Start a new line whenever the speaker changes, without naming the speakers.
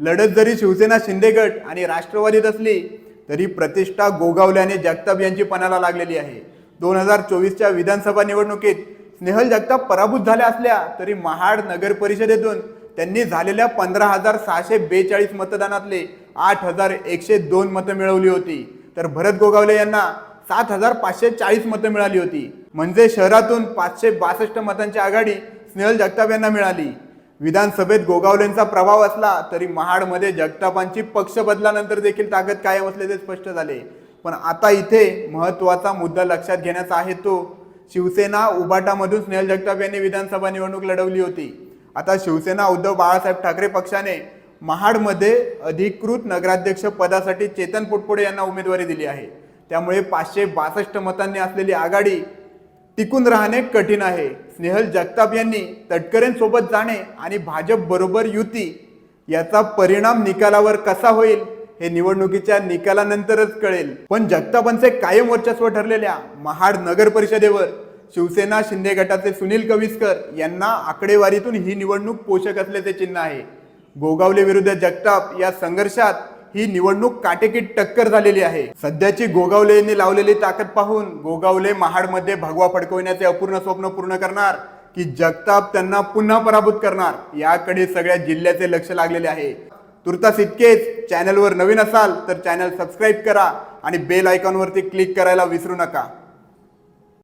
लढत जरी शिवसेना शिंदेगट आणि राष्ट्रवादीत असली तरी प्रतिष्ठा गोगावल्याने जगताप यांची पणाला लागलेली आहे. दोन हजार चोवीसच्या विधानसभा निवडणुकीत स्नेहल जगताप पराभूत झाल्या असल्या तरी महाड नगर परिषदेतून त्यांनी झालेल्या पंधरा हजार सहाशे बेचाळीस मतदानातले आठ हजार एकशे दोन मतं मिळवली होती. तर भरत गोगावले यांना सात हजार पाचशे चाळीस मतं मिळाली होती. म्हणजे शहरातून पाचशे बासष्ट मतांची आघाडी स्नेहल जगताप यांना मिळाली. विधानसभेत गोगावलेंचा प्रभाव असला तरी महाडमध्ये जगतापांची पक्ष बदलानंतर देखील ताकद कायम असल्याचे स्पष्ट झाले. पण आता इथे महत्त्वाचा मुद्दा लक्षात घेण्याचा आहे तो. शिवसेना उबाटामधून स्नेहल जगताप यांनी विधानसभा निवडणूक लढवली होती. आता शिवसेना उद्धव बाळासाहेब ठाकरे पक्षाने महाडमध्ये अधिकृत नगराध्यक्ष पदासाठी चेतन पोटपोडे यांना उमेदवारी दिली आहे. त्यामुळे पाचशे बासष्ट मतांनी असलेली आघाडी टिकून राहणे कठीण आहे. स्नेहल जगताप यांनी तटकरेंसोबत जाणे आणि भाजप बरोबर युती याचा परिणाम निकालावर कसा होईल हे निवडणुकीच्या निकालानंतरच कळेल. पण जगतापांचे कायम वर्चस्व ठरलेल्या महाड नगर परिषदेवर शिवसेना शिंदे गटाचे सुनील कविस्कर यांना आकडेवारीतून ही निवडणूक पोषक असल्याचे चिन्ह आहे. गोगावले विरुद्ध जगताप या संघर्षात ही निवडणूक काटेकीट टक्कर झालेली आहे. सध्याची गोगावले यांनी लावलेली ताकद पाहून गोगावले महाडमध्ये भगवा फडकवण्याचे अपूर्ण स्वप्न पूर्ण करणार की जगताप त्यांना पुन्हा पराभूत करणार याकडे सगळ्या जिल्ह्याचे लक्ष लागलेले आहे. तुर्तास इतकेच चॅनलवर नवीन असाल तर चॅनल सबस्क्राईब करा आणि बेल आयकॉनवरती क्लिक करायला विसरू नका.